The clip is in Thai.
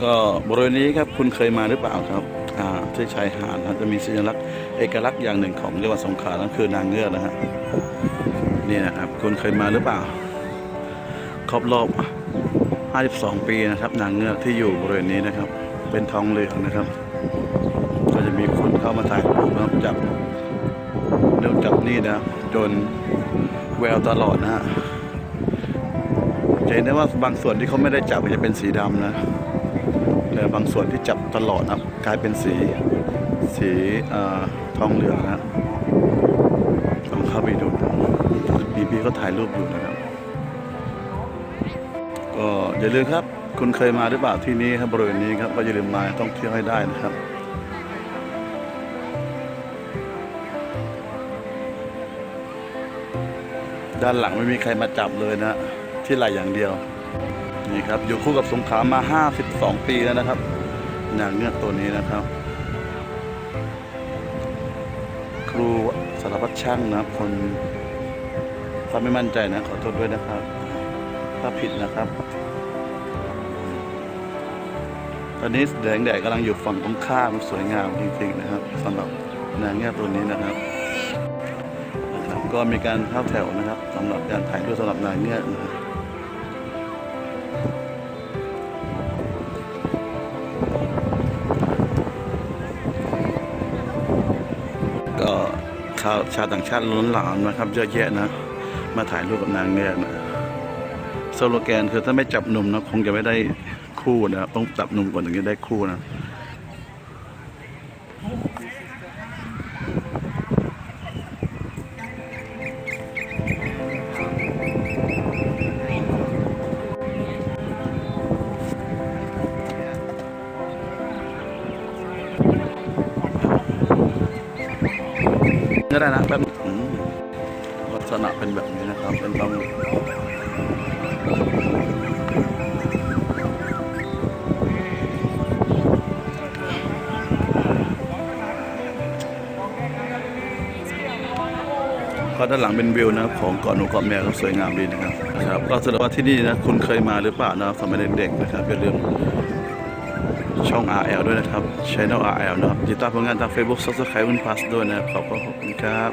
ก็บริเวณนี้ครับคุณเคยมาหรือเปล่าครับอ่าที่ชายหาดนะจะมีสัญลักษณ์เอกลักษณ์อย่างหนึ่งของจังหวัดสงขลานั่นคือนางเงือกนะฮะนี่นะครับคุณเคยมาหรือเปล่า ครบรอบ 52 ปีนะครับ นางเงือกที่อยู่บริเวณนี้นะครับ เป็นทองเหลืองนะครับ ก็จะมีคนเข้ามาถ่ายรูปนะครับจับเริ่มจับนี่นะจนแววตลอดนะฮะจะเห็นได้ว่าบางส่วนที่เขาไม่ได้จับจะเป็นสีดำนะ แต่บางส่วนที่จับตลอดนะครับกลายเป็นสีสีอทองเหลืองนะลองเข้าไปดูนะมีพี่เขาถ่ายรูปอยู่นะครับ ก็อย่าลืมครับ คุณเคยมาหรือเปล่าที่นี่ครับบริเวณนี้ครับก็อย่าลืมมาต้องเที่ยวให้ได้นะครับด้านหลังไม่มีใครมาจับเลยนะ ที่ไหลอย่างเดียว นี่ครับอยู่คู่กับสงขลามา 52 ปีแล้วนะครับนางเงือกตัวนี้นะครับ ครูสารพัดช่างนะคนถ้าไม่มั่นใจนะ ขอโทษด้วยนะครับ ถ้าผิดนะครับ ตอนนี้แดงแดดกำลังอยู่ฝั่งตรงข้ามสวยงามจริงๆนะครับสำหรับนางเงือกตัวนี้นะครับนะครับก็มีการเข้าแถวนะครับสำหรับการถ่ายรูปสำหรับนางเงือกนะครับ ก็ชาวชาวต่างชาติล้นหลามนะครับเยอะแยะนะ มาถ่ายรูปกับนางเงือกนะสโลแกนคือถ้าไม่จับหนุ่มนะ คงจะไม่ได้คู่นะ ต้องจับหนุ่มก่อนถึงจะได้คู่นะ ก็ได้นะแป๊บลักษณะเป็นแบบนี้นะครับ เป็นต้องก็ด้านหลังเป็นวิวนะครับของเกาะหนูเกาะแมวก็สวยงามดีนะครับนะครับก็แสดงว่าที่นี่นะคุณเคยมาหรือเปล่านะครับสมัยเด็กๆนะครับอย่าลืม ช่อง RL ด้วยนะครับ Channel RL นะครับติดตามผลงานทาง Facebook Subscribe คุณพัสด้วยนะครับขอบคุณครับ